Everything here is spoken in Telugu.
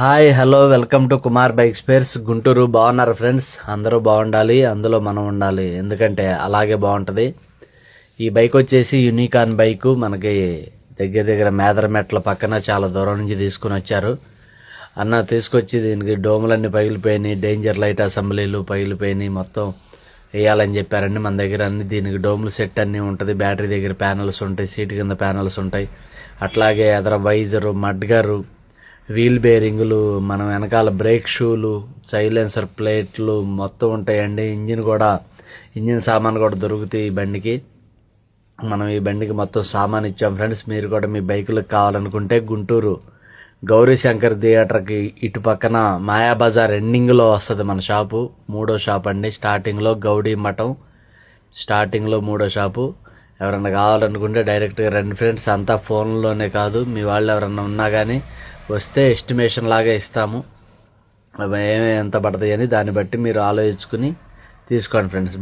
Hi hello welcome to Kumar bike spares Guntur బాగున్నారు ఫ్రెండ్స్ అందరూ బాగుండాలి అందులో మనం ఉండాలి. ఎందుకంటే అలాగే బాగుంటుంది. ఈ బైక్ వచ్చేసి యూనికాన్ బైకు మనకి దగ్గర దగ్గర మేదరమెట్ల పక్కన చాలా దూరం నుంచి తీసుకుని వచ్చారు. అన్న తీసుకొచ్చి దీనికి డోములన్నీ పగిలిపోయినాయి డేంజర్ లైట్ అసెంబ్లీలు పగిలిపోయినాయి మొత్తం వేయాలని చెప్పారండి. మన దగ్గర అన్ని దీనికి డోములు సెట్ అన్నీ ఉంటుంది. బ్యాటరీ దగ్గర ప్యానల్స్ ఉంటాయి సీట్ కింద ప్యానల్స్ ఉంటాయి. అట్లాగే ఎదర వైజరు మడ్గరు వీల్ బేరింగ్లు మనం వెనకాల బ్రేక్ షూలు సైలెన్సర్ ప్లేట్లు మొత్తం ఉంటాయండి. ఇంజిన్ కూడా ఇంజిన్ సామాన్ కూడా దొరుకుతాయి ఈ బండికి. మనం ఈ బండికి మొత్తం సామాన్ ఇచ్చాం ఫ్రెండ్స్. మీరు కూడా మీ బైకులకు కావాలనుకుంటే గుంటూరు గౌరీ శంకర్ థియేటర్కి ఇటు పక్కన మాయాబజార్ ఎండింగ్లో వస్తుంది మన షాపు. మూడో షాప్ అండి. స్టార్టింగ్లో గౌడీ మఠం స్టార్టింగ్లో మూడో షాపు. ఎవరన్నా కావాలనుకుంటే డైరెక్ట్గా రండి ఫ్రెండ్స్. అంతా ఫోన్లోనే కాదు. మీ వాళ్ళు ఎవరన్నా ఉన్నా కానీ వస్తే ఎస్టిమేషన్ లాగా ఇస్తాము. ఏమేమి ఎంత పడతాయి అని దాన్ని బట్టి మీరు ఆలోచించుకుని తీసుకోండి ఫ్రెండ్స్